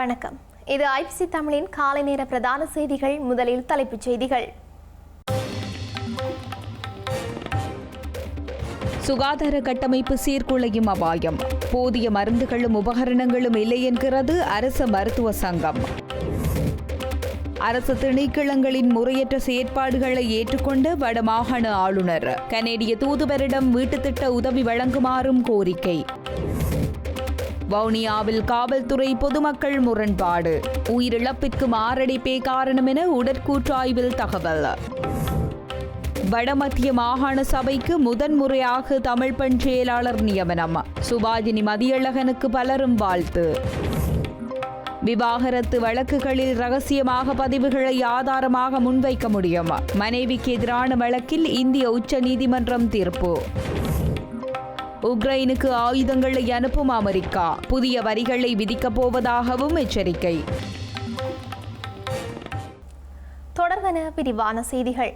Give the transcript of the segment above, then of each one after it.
வணக்கம். இது ஐபிசி தமிழின் காலை நேர பிரதான செய்திகள் முதலில் தலைப்புச் செய்திகள். சுகாதார கட்டமைப்பு சீர்குலையும் அபாயம். போதிய மருந்துகளும் உபகரணங்களும் இல்லை என்கிறது அரசு மருத்துவ சங்கம். அரசு திணைக்களங்களின் முறையற்ற செயற்பாடுகளை ஏற்றுக்கொண்ட வடமாகாண ஆளுநர் கனேடிய தூதுவரிடம் வீட்டுத்திட்ட உதவி வழங்குமாறும் கோரிக்கை. வவுனியாவில் காவல்துறை பொதுமக்கள் முரண்பாடு. உயிரிழப்பிற்கு மாரடைப்பே காரணம் என உடற்கூற்றாய்வில் தகவல். வடமத்திய மாகாண சபைக்கு முதன்முறையாக தமிழ் பெண் செயலாளர் நியமனம். சுபாஜினி மதியழகனுக்கு பலரும் வாழ்த்து. விவாகரத்து வழக்குகளில் ரகசியமாக பதிவுகளை ஆதாரமாக முன்வைக்க முடியும். மனைவிக்கு எதிரான வழக்கில் இந்திய உச்ச நீதிமன்றம் தீர்ப்பு. உக்ரைனுக்கு ஆயுதங்களை அனுப்பும் அமெரிக்கா. புதிய வரிகளை விதிக்கப் போவதாகவும் எச்சரிக்கை. தொடர்வன விரிவான செய்திகள்.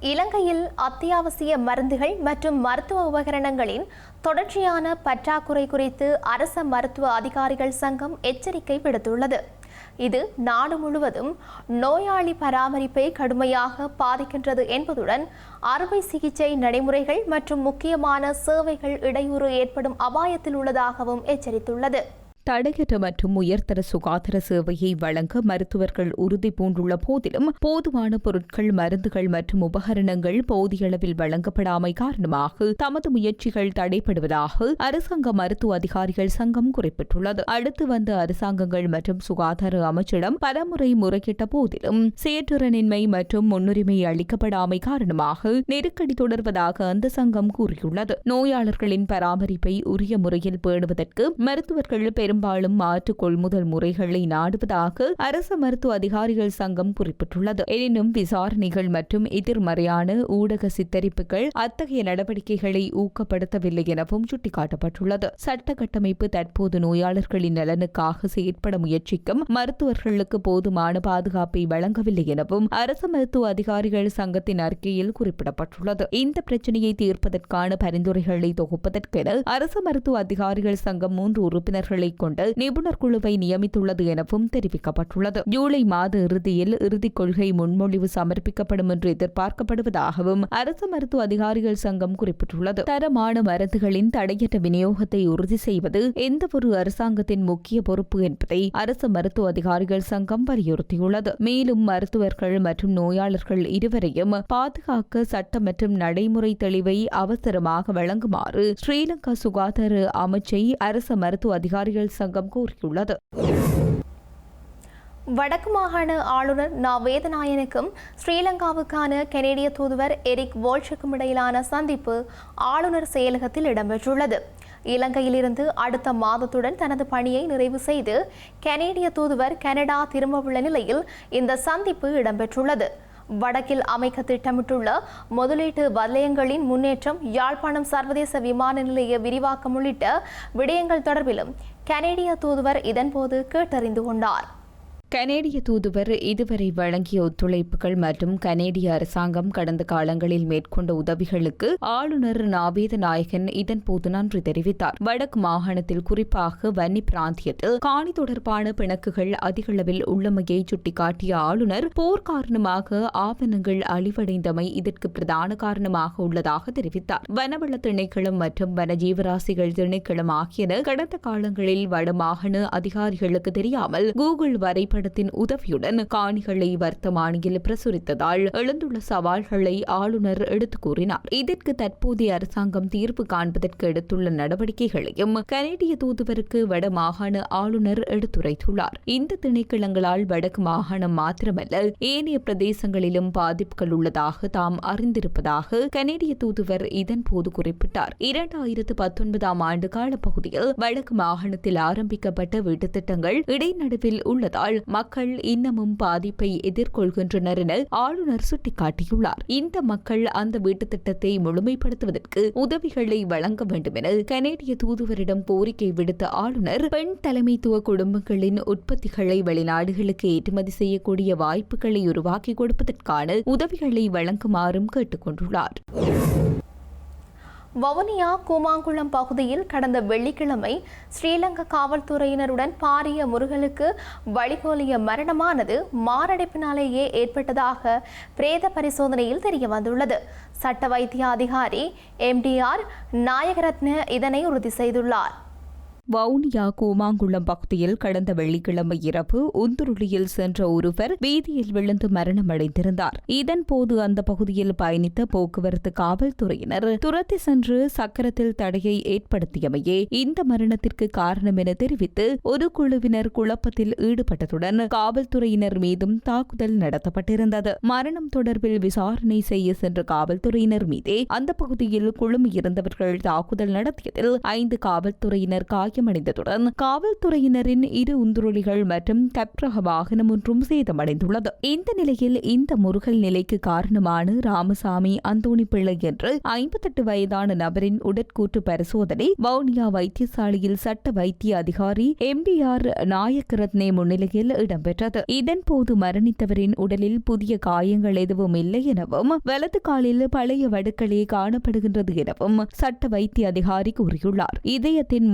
இலங்கையில் அத்தியாவசிய மருந்துகள் மற்றும் மருத்துவ உபகரணங்களின் தொடர்ச்சியான பற்றாக்குறை குறித்து அரச மருத்துவ அதிகாரிகள் சங்கம் எச்சரிக்கை விடுத்துள்ளது. இது நாடு முழுவதும் நோயாளி பராமரிப்பை கடுமையாக பாதிக்கின்றது என்பதுடன் அறுவை சிகிச்சை நடைமுறைகள் மற்றும் முக்கியமான சேவைகள் இடையூறு ஏற்படும் அபாயத்தில் உள்ளதாகவும் எச்சரித்துள்ளது. தடையற்ற மற்றும் உயர்தர சுகாதார சேவையை வழங்க மருத்துவர்கள் உறுதி பூண்டுள்ள போதிலும் போதுமான பொருட்கள் மருந்துகள் மற்றும் உபகரணங்கள் போதிய அளவில் வழங்கப்படாமை காரணமாக தமது முயற்சிகள் தடைப்படுவதாக அரசாங்க மருத்துவ அதிகாரிகள் சங்கம் குறிப்பிட்டுள்ளது. அடுத்து வந்த அரசாங்கங்கள் மற்றும் சுகாதார அமைச்சிடம் பலமுறை முறையிட்ட போதிலும் செயற்றுறனின்மை மற்றும் முன்னுரிமை அளிக்கப்படாமை காரணமாக நெருக்கடி தொடர்வதாக அந்த சங்கம் கூறியுள்ளது. நோயாளர்களின் பராமரிப்பை உரிய முறையில் பேணுவதற்கு மருத்துவர்கள் பெரும் பெரும்பாலும் மாற்று கொள்முதல் முறைகளை நாடுவதாக அரச மருத்துவ அதிகாரிகள் சங்கம் குறிப்பிட்டுள்ளது. எனினும் விசாரணைகள் மற்றும் எதிர்மறையான ஊடக சித்தரிப்புகள் அத்தகைய நடவடிக்கைகளை ஊக்கப்படுத்தவில்லை எனவும் சுட்டிக்காட்டப்பட்டுள்ளது. சட்ட கட்டமைப்பு தற்போது நோயாளர்களின் நலனுக்காக செயற்பட முயற்சிக்கும் மருத்துவர்களுக்கு போதுமான பாதுகாப்பை வழங்கவில்லை எனவும் அரசு மருத்துவ அதிகாரிகள் சங்கத்தின் அறிக்கையில் குறிப்பிடப்பட்டுள்ளது. இந்த பிரச்சினையை தீர்ப்பதற்கான பரிந்துரைகளை தொகுப்பதற்கென அரசு மருத்துவ அதிகாரிகள் சங்கம் மூன்று உறுப்பினர்களை கொண்ட நிபுணர் குழுவை நியமித்துள்ளது எனவும் தெரிவிக்கப்பட்டுள்ளது. ஜூலை மாத இறுதியில் இறுதிக் கொள்கை முன்மொழிவு சமர்ப்பிக்கப்படும் என்று எதிர்பார்க்கப்படுவதாகவும் அரசு மருத்துவ அதிகாரிகள் சங்கம் குறிப்பிட்டுள்ளது. தரமான மருந்துகளின் தடையற்ற விநியோகத்தை உறுதி செய்வது எந்தவொரு அரசாங்கத்தின் முக்கிய பொறுப்பு என்பதை அரசு மருத்துவ அதிகாரிகள் சங்கம் வலியுறுத்தியுள்ளது. மேலும் மருத்துவர்கள் மற்றும் நோயாளர்கள் இருவரையும் பாதுகாக்க சட்ட மற்றும் நடைமுறை தெளிவை அவசரமாக வழங்குமாறு ஸ்ரீலங்கா சுகாதார அமைச்சை அரசு மருத்துவ அதிகாரிகள் சங்கம் கூறியுள்ளது. வடக்கு மாகாண ஆளுநர் நா வேதநாயனுக்கும் ஸ்ரீலங்காவுக்கான கெனேடிய தூதுவர் எரிக் வோல்ஷுக்கும் இடையிலான சந்திப்பு ஆளுநர் செயலகத்தில் இடம்பெற்றுள்ளது. இலங்கையிலிருந்து அடுத்த மாதத்துடன் தனது பணியை நிறைவு செய்து கெனேடிய தூதுவர் கனடா திரும்பவுள்ள நிலையில் இந்த சந்திப்பு இடம்பெற்றுள்ளது. வடக்கில் அமைக்க திட்டமிட்டுள்ள முதலீட்டு வலயங்களின் முன்னேற்றம் யாழ்ப்பாணம் சர்வதேச விமான நிலைய விரிவாக்கம் உள்ளிட்ட விடயங்கள் தொடர்பிலும் கனேடிய தூதுவர் இதன்போது கேட்டறிந்து கொண்டார். கனேடிய தூதுவர் இதுவரை வழங்கிய ஒத்துழைப்புகள் மற்றும் கனேடிய அரசாங்கம் கடந்த காலங்களில் மேற்கொண்ட உதவிகளுக்கு ஆளுநர் நாவேத நாயகன் இதன்போது நன்றி தெரிவித்தார். வடக்கு மாகாணத்தில் குறிப்பாக வன்னி பிராந்தியத்தில் காணி தொடர்பான பிணக்குகள் அதிகளவில் உள்ளமையை சுட்டிக்காட்டிய ஆளுநர் போர் காரணமாக ஆவணங்கள் அழிவடைந்தமை இதற்கு பிரதான காரணமாக உள்ளதாக தெரிவித்தார். வனவள திணைக்களம் மற்றும் வன ஜீவராசிகள் திணைக்களம் ஆகியன கடந்த காலங்களில் வடமாகாண அதிகாரிகளுக்கு தெரியாமல் கூகுள் வரைபட திரைப்படத்தின் உதவியுடன் காணிகளை வர்த்தமானியில் பிரசுரித்ததால் எழுந்துள்ள சவால்களை ஆளுநர் எடுத்து கூறினார். இதற்கு தற்போதைய அரசாங்கம் தீர்வு காண்பதற்கு எடுத்துள்ள நடவடிக்கைகளையும் கனேடிய தூதுவருக்கு வட மாகாண ஆளுநர் எடுத்துரைத்துள்ளார். இந்த திணைக்களங்களால் வடக்கு மாகாணம் மாத்திரமல்ல ஏனைய பிரதேசங்களிலும் பாதிப்புகள் உள்ளதாக தாம் அறிந்திருப்பதாக கனேடிய தூதுவர் இதன் போது குறிப்பிட்டார். இரண்டாயிரத்து பத்தொன்பதாம் ஆண்டு காலப்பகுதியில் வடக்கு மாகாணத்தில் ஆரம்பிக்கப்பட்ட வீட்டுத் திட்டங்கள் இடைநடுவில் உள்ளதால் மக்கள் இன்னமும் பாதிப்பை எதிர்கொள்கின்றனர் என ஆளுநர் சுட்டிக்காட்டியுள்ளார். இந்த மக்கள் அந்த வீட்டு திட்டத்தை முழுமைப்படுத்துவதற்கு உதவிகளை வழங்க வேண்டும் என கனேடிய தூதுவரிடம் கோரிக்கை விடுத்த ஆளுநர் பெண் தலைமைத்துவ குடும்பங்களின் உற்பத்திகளை வெளிநாடுகளுக்கு ஏற்றுமதி செய்யக்கூடிய வாய்ப்புகளை உருவாக்கி கொடுப்பதற்கான உதவிகளை வழங்குமாறும் கேட்டுக்கொண்டுள்ளார். வவுனியா கூமாங்குளம் பகுதியில் கடந்த வெள்ளிக்கிழமை ஸ்ரீலங்கா காவல்துறையினருடன் பாரிய முருகலுக்கு வழிகோலிய மரணமானது மாரடைப்பினாலேயே ஏற்பட்டதாக பிரேத பரிசோதனையில் தெரிய வந்துள்ளது சட்ட வைத்திய அதிகாரி எம்டிஆர் நாயகரத்ன இதனை உறுதி செய்துள்ளார். வவுனியா கூமாங்குளம் பகுதியில் கடந்த வெள்ளிக்கிழமை இரவு உந்துருளியில் சென்ற ஒருவர் வீதியில் விழுந்து மரணமடைந்திருந்தார். இதன்போது அந்த பகுதியில் பயணித்த போக்குவரத்து காவல்துறையினர் துரத்தி சென்று சக்கரத்தில் தடையை ஏற்படுத்தியமையே இந்த மரணத்திற்கு காரணம் என தெரிவித்து ஒரு குழுவினர் குழப்பத்தில் ஈடுபட்டதுடன் காவல்துறையினர் மீதும் தாக்குதல் நடத்தப்பட்டிருந்தது. மரணம் தொடர்பில் விசாரணை செய்ய சென்ற காவல்துறையினர் மீதே அந்த பகுதியில் குழுமியிருந்தவர்கள் தாக்குதல் நடத்தியதில் ஐந்து காவல்துறையினர் காயமடைந்ததுடன் காவல்துறையினரின் இரு உந்துருளிகள் மற்றும் கப்ரக வாகனம் ஒன்றும் சேதமடைந்துள்ளது. இந்த நிலையில் இந்த முருகல் நிலைக்கு காரணமான ராமசாமி அந்தோணி பிள்ளை என்று ஐம்பத்தெட்டு வயதான நபரின் உடற்கூற்று பரிசோதனை வவுனியா வைத்தியசாலையில் சட்ட வைத்திய அதிகாரி எம் பிஆர் நாயக்கரத்னே முன்னிலையில் இடம்பெற்றது. இதன்போது மரணித்தவரின் உடலில் புதிய காயங்கள் எதுவும் இல்லை எனவும் வலது காலில் பழைய வடுக்களே காணப்படுகின்றது எனவும் சட்ட வைத்திய அதிகாரி கூறியுள்ளார். இதயத்தின்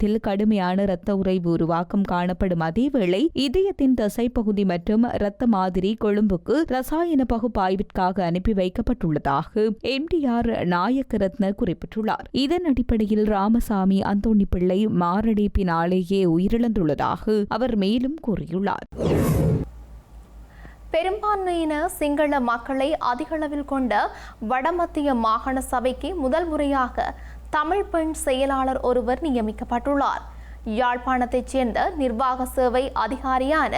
முன்புறத்தில் கடுமையான இரத்த உறைவு உருவாக்கம் காணப்படும் அதேவேளை இதயத்தின் தசைப்பகுதி மற்றும் இரத்த மாதிரி கொழும்புக்கு ரசாயன பகுப்பாய்விற்காக அனுப்பி வைக்கப்பட்டுள்ளதாக எம்டிஆர் நாயக்கரத்ன குறிப்பிட்டுள்ளார். இதன் அடிப்படையில் ராமசாமி அந்தோணி பிள்ளை மாரடைப்பினாலேயே உயிரிழந்துள்ளதாக அவர் மேலும் கூறியுள்ளார். பெரும்பான்மையின சிங்கள மக்களை அதிகளவில் கொண்ட வடமத்திய மாகாண சபைக்கு முதல் முறையாக தமிழ் பெண் செயலாளர் ஒருவர் நியமிக்கப்பட்டுள்ளார். யாழ்ப்பாணத்தைச் சேர்ந்த நிர்வாக சேவை அதிகாரியான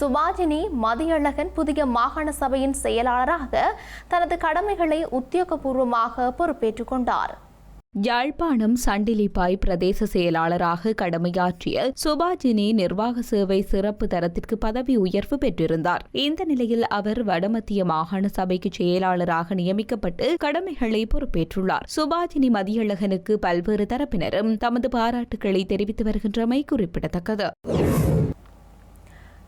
சுபாஜினி மதியழகன் புதிய மாகாண சபையின் செயலாளராக தனது கடமைகளை உத்தியோகபூர்வமாக பொறுப்பேற்றுக் கொண்டார். யாழ்ப்பாணம் சண்டிலிப்பாய் பிரதேச செயலாளராக கடமையாற்றிய சுபாஜினி நிர்வாக சேவை சிறப்பு தரத்திற்கு பதவி உயர்வு பெற்றிருந்தார். இந்த நிலையில் அவர் வடமத்திய மாகாண சபைக்கு செயலாளராக நியமிக்கப்பட்டு கடமைகளை பொறுப்பேற்றுள்ளார். சுபாஜினி மதியழகனுக்கு பல்வேறு தரப்பினரும் தமது பாராட்டுக்களை தெரிவித்து வருகின்றமை குறிப்பிடத்தக்கது.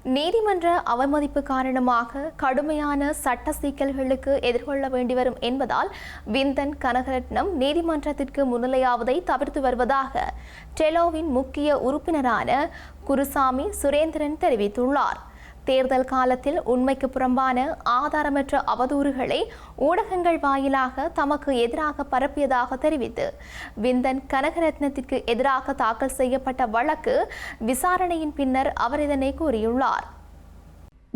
நீதிமன்ற அவமதிப்பு காரணமாக கடுமையான சட்ட சிக்கல்களுக்கு எதிர்கொள்ள வேண்டி வரும் என்பதால் விந்தன் கனகரட்னம் நீதிமன்றத்திற்கு முன்னிலையாவதை தவிர்த்து வருவதாக டெலோவின் முக்கிய உறுப்பினரான குருசாமி சுரேந்திரன் தெரிவித்துள்ளார். தேர்தல் காலத்தில் உண்மைக்கு புறம்பான ஆதாரமற்ற அவதூறுகளை ஊடகங்கள் வாயிலாக தமக்கு எதிராக பரப்பியதாக தெரிவித்து விந்தன் கனகரத்னத்திற்கு எதிராக தாக்கல் செய்யப்பட்ட வழக்கு விசாரணையின் பின்னர் அவர் இதனை கூறியுள்ளார்.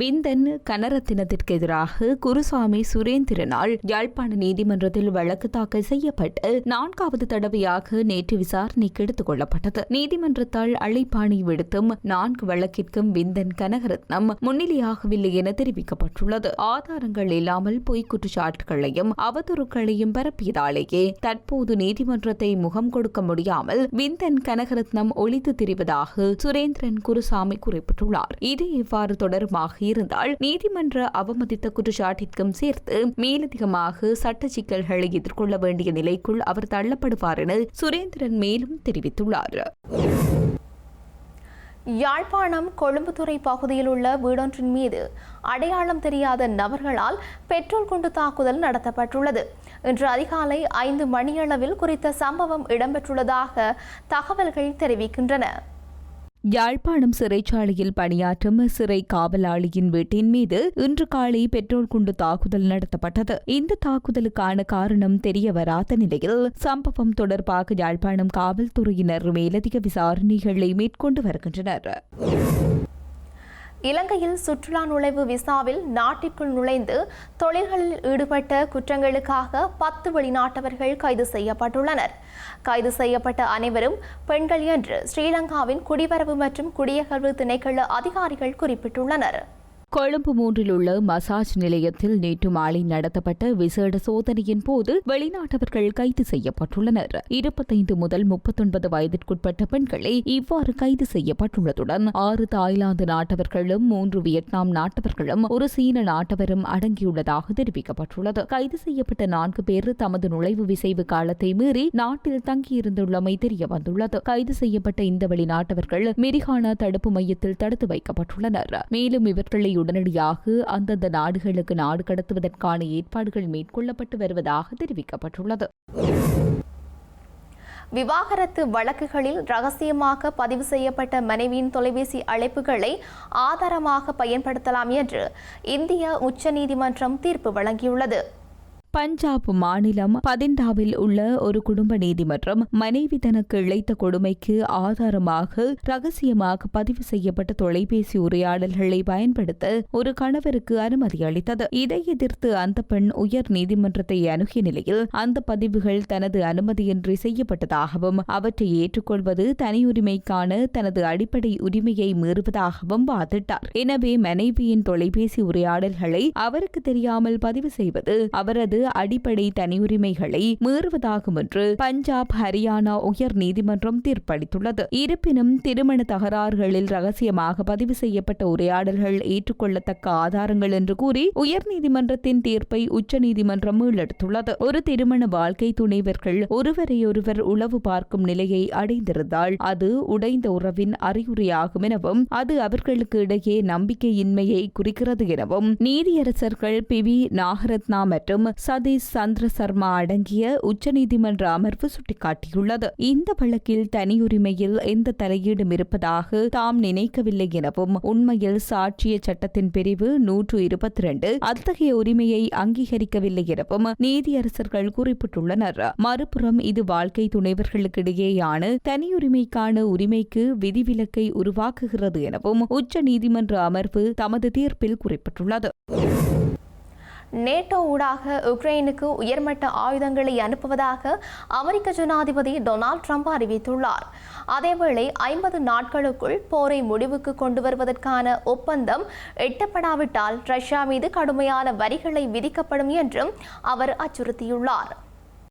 விந்தன் கனரத்தினத்திற்கு எதிராக குருசாமி சுரேந்திரனால் யாழ்ப்பாண நீதிமன்றத்தில் வழக்கு தாக்கல் செய்யப்பட்டு நான்காவது தடவையாக நேற்று விசாரணைக்கு எடுத்துக் கொள்ளப்பட்டது. நீதிமன்றத்தால் அழைப்பாணி விடுத்தும் நான்கு வழக்கிற்கும் விந்தன் கனகரத்னம் முன்னிலையாகவில்லை என தெரிவிக்கப்பட்டுள்ளது. ஆதாரங்கள் இல்லாமல் பொய்க் குற்றச்சாட்டுகளையும் அவதூறுகளையும் பரப்பியதாலேயே தற்போது நீதிமன்றத்தை முகம் கொடுக்க முடியாமல் விந்தன் கனகரத்னம் ஒழித்து திரிவதாக சுரேந்திரன் குருசாமி குறிப்பிட்டுள்ளார். இது இவ்வாறு தொடருமாக இருந்தால் நீதிமன்ற அவமதித்த குற்றச்சாட்டிற்கும் சேர்த்து மேலதிகமாக சட்ட சிக்கல்களை எதிர்கொள்ள வேண்டிய நிலைக்குள் அவர் தள்ளப்படுவார் என சுரேந்திரன் மேலும் தெரிவித்துள்ளார். யாழ்ப்பாணம் கொழும்புத்துறை பகுதியில் உள்ள வீடொன்றின் மீது அடையாளம் தெரியாத நபர்களால் பெட்ரோல் குண்டு தாக்குதல் நடத்தப்பட்டுள்ளது. இன்று அதிகாலை ஐந்து மணியளவில் குறித்த சம்பவம் இடம்பெற்றுள்ளதாக தகவல்கள் தெரிவிக்கின்றன. யாழ்ப்பாணம் சிறைச்சாலையில் பணியாற்றும் சிறை காவலாளியின் வீட்டின் மீது இன்று காலை பெட்ரோல் குண்டு தாக்குதல் நடத்தப்பட்டது. இந்த தாக்குதலுக்கான காரணம் தெரிய வராத நிலையில் சம்பவம் தொடர்பாக யாழ்ப்பாணம் காவல்துறையினர் மேலதிக விசாரணைகளை மேற்கொண்டு வருகின்றனர். இலங்கையில் சுற்றுலா நுழைவு விசாவில் நாட்டிற்குள் நுழைந்து தொழில்களில் ஈடுபட்ட குற்றங்களுக்காக பத்து வெளிநாட்டவர்கள் கைது செய்யப்பட்டுள்ளனர். கைது செய்யப்பட்ட அனைவரும் பெண்கள் என்று ஸ்ரீலங்காவின் குடிவரவு மற்றும் குடியகல்வு திணைக்கள அதிகாரிகள் குறிப்பிட்டுள்ளனர். கொழும்பு மூன்றில் உள்ள மசாஜ் நிலையத்தில் நேற்று மாலை நடத்தப்பட்ட விசேட சோதனையின் போது வெளிநாட்டவர்கள் கைது செய்யப்பட்டுள்ளனர். இருபத்தைந்து முதல் முப்பத்தொன்பது வயதிற்குட்பட்ட பெண்களே இவ்வாறு கைது செய்யப்பட்டுள்ளதுடன் ஆறு தாய்லாந்து நாட்டவர்களும் மூன்று வியட்நாம் நாட்டவர்களும் ஒரு சீன நாட்டவரும் அடங்கியுள்ளதாக தெரிவிக்கப்பட்டுள்ளது. கைது செய்யப்பட்ட நான்கு பேர் தமது நுழைவு விசைவு காலத்தை மீறி நாட்டில் தங்கியிருந்துள்ளமை தெரிய வந்துள்ளது கைது செய்யப்பட்ட இந்த வெளிநாட்டவர்கள் மிரிகானா தடுப்பு மையத்தில் தடுத்து வைக்கப்பட்டுள்ளனர். மேலும் இவர்களை உடனடியாக அந்தந்த நாடுகளுக்கு நாடு கடத்துவதற்கான ஏற்பாடுகள் மேற்கொள்ளப்பட்டு வருவதாக தெரிவிக்கப்பட்டுள்ளது. விவாகரத்து வழக்குகளில் ரகசியமாக பதிவு செய்யப்பட்ட மனைவியின் தொலைபேசி அழைப்புகளை ஆதாரமாக பயன்படுத்தலாம் என்று இந்திய உச்சநீதிமன்றம் தீர்ப்பு வழங்கியுள்ளது. பஞ்சாப் மாநிலம் பதிண்டாவில் உள்ள ஒரு குடும்ப நீதிமன்றம் மனைவி தனக்கு இழைத்த கொடுமைக்கு ஆதாரமாக ரகசியமாக பதிவு செய்யப்பட்ட தொலைபேசி உரையாடல்களை பயன்படுத்த ஒரு கணவருக்கு அனுமதி அளித்தது. இதை எதிர்த்து அந்த பெண் உயர் நீதிமன்றத்தை அணுகிய நிலையில் அந்த பதிவுகள் தனது அனுமதியின்றி செய்யப்பட்டதாகவும் அவற்றை ஏற்றுக்கொள்வது தனியுரிமைக்கான தனது அடிப்படை உரிமையை மீறுவதாகவும் வாதிட்டார். எனவே மனைவியின் தொலைபேசி உரையாடல்களை அவருக்கு தெரியாமல் பதிவு செய்வது அவரது அடிப்படை தனியுரிமைகளை மீறுவதாகும் என்று பஞ்சாப் ஹரியானா உயர் நீதிமன்றம் தீர்ப்பளித்துள்ளது. இருப்பினும் திருமண தகராறுகளில் ரகசியமாக பதிவு செய்யப்பட்ட உரையாடல்கள் ஏற்றுக்கொள்ளத்தக்க ஆதாரங்கள் என்று கூறி உயர்நீதிமன்றத்தின் தீர்ப்பை உச்சநீதிமன்றம் மீளெடுத்துள்ளது. ஒரு திருமண வாழ்க்கை துணைவர்கள் ஒருவரையொருவர் உளவு பார்க்கும் நிலையை அடைந்திருந்தால் அது உடைந்த உறவின் அறிகுறியாகும் எனவும் அது அவர்களுக்கு இடையே நம்பிக்கையின்மையை குறிக்கிறது எனவும் நீதியரசர்கள் பி வி நாகரத்னா மற்றும் சதீஷ் சந்திர சர்மா அடங்கிய உச்சநீதிமன்ற அமர்வு சுட்டிக்காட்டியுள்ளது. இந்த வழக்கில் தனியுரிமையில் எந்த தலையீடும் இருப்பதாக தாம் நினைக்கவில்லை எனவும் உண்மையில் சாட்சிய சட்டத்தின் பிரிவு நூற்று இருபத்தி இரண்டு அத்தகைய உரிமையை அங்கீகரிக்கவில்லை எனவும் நீதியரசர்கள் குறிப்பிட்டுள்ளனர். மறுபுறம் இது வாழ்க்கை துணைவர்களுக்கிடையேயான தனியுரிமைக்கான உரிமைக்கு விதிவிலக்கை உருவாக்குகிறது எனவும் உச்ச நீதிமன்ற அமர்வு தமது தீர்ப்பில் குறிப்பிட்டுள்ளது. நேட்டோ ஊடாக உக்ரைனுக்கு உயர்மட்ட ஆயுதங்களை அனுப்புவதாக அமெரிக்க ஜனாதிபதி டொனால்ட் ட்ரம்ப் அறிவித்துள்ளார். அதேவேளை ஐம்பது நாட்களுக்குள் போரை முடிவுக்கு கொண்டு வருவதற்கான ஒப்பந்தம் எட்டப்படாவிட்டால் ரஷ்யா மீது கடுமையான வரிகளை விதிக்கப்படும் என்றும் அவர் அச்சுறுத்தியுள்ளார்.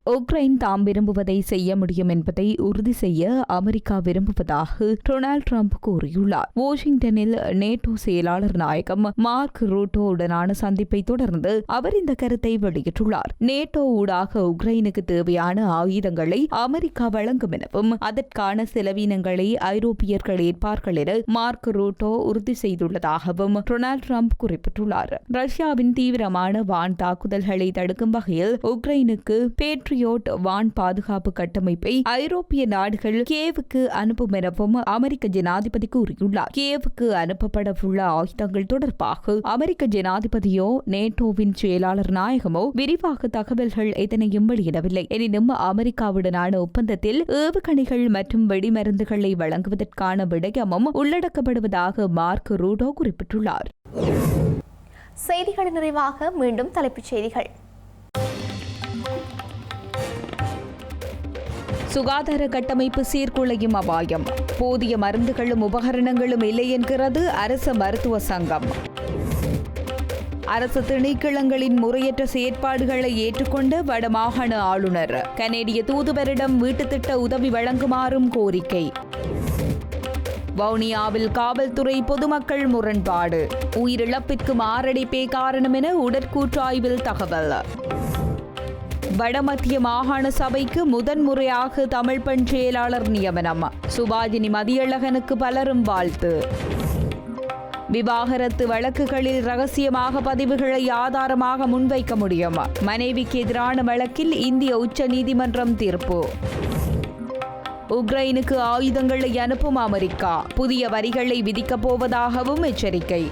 உக்ரைன் தாம் விரும்புவதை செய்ய முடியும் என்பதை உறுதி செய்ய அமெரிக்கா விரும்புவதாக டொனால்டு ட்ரம்ப் கூறியுள்ளார். வாஷிங்டனில் நேட்டோ செயலாளர் நாயகம் மார்க் ரூட்டோ உடனான சந்திப்பை தொடர்ந்து அவர் இந்த கருத்தை வெளியிட்டுள்ளார். நேட்டோ ஊடாக உக்ரைனுக்கு தேவையான ஆயுதங்களை அமெரிக்கா வழங்கும் எனவும் அதற்கான செலவினங்களை ஐரோப்பியர்கள் ஏற்பார்கள் என மார்க் ரூட்டோ உறுதி செய்துள்ளதாகவும் டொனால்டு ட்ரம்ப் குறிப்பிட்டுள்ளார். ரஷ்யாவின் தீவிரமான வான் தாக்குதல்களை தடுக்கும் வகையில் உக்ரைனுக்கு பேட்ரி பேட்ரியோட் வான் பாதுகாப்பு கட்டமைப்பை ஐரோப்பிய நாடுகள் கேவுக்கு அனுப்பும் எனவும் அமெரிக்க ஜனாதிபதி கூறியுள்ளார். கேவுக்கு அனுப்பப்படவுள்ள ஆயுதங்கள் தொடர்பாக அமெரிக்க ஜனாதிபதியோ நேட்டோவின் செயலாளர் நாயகமோ விரிவாக தகவல்கள் எதனையும் வெளியிடவில்லை. எனினும் அமெரிக்காவுடனான ஒப்பந்தத்தில் ஏவுகணைகள் மற்றும் வெடிமருந்துகளை வழங்குவதற்கான விடயமும் உள்ளடக்கப்படுவதாக மார்க் ரூடோ குறிப்பிட்டுள்ளார். செய்திகள் நிறைவாக மீண்டும் தலைப்புச் செய்திகள். சுகாதார கட்டமைப்பு சீர்குலையும் அபாயம். போதிய மருந்துகளும் உபகரணங்களும் இல்லை என்கிறது அரச மருத்துவ சங்கம். அரசு திணைக்களங்களின் முறையற்ற செயற்பாடுகளை ஏற்றுக்கொண்ட வடமாகாண ஆளுநர். கனேடிய தூதுவரிடம் வீட்டு திட்ட உதவி வழங்குமாறும் கோரிக்கை. வவுனியாவில் காவல்துறை பொதுமக்கள் முரண்பாடு. உயிரிழப்பிற்கு மாரடைப்பே காரணம் என உடற்கூற்றாய்வில் தகவல். வடமத்திய மாகாண சபைக்கு முதன்முறையாக தமிழ் பெண் செயலாளர் நியமனம். சுபாஜினி மதியழகனுக்கு பலரும் வாழ்த்து. விவாகரத்து வழக்குகளில் ரகசியமாக பதிவுகளை ஆதாரமாக முன்வைக்க முடியும். மனைவிக்கு எதிரான வழக்கில் இந்திய உச்ச நீதிமன்றம் தீர்ப்பு. உக்ரைனுக்கு ஆயுதங்களை அனுப்பும் அமெரிக்கா. புதிய வரிகளை விதிக்கப் போவதாகவும் எச்சரிக்கை.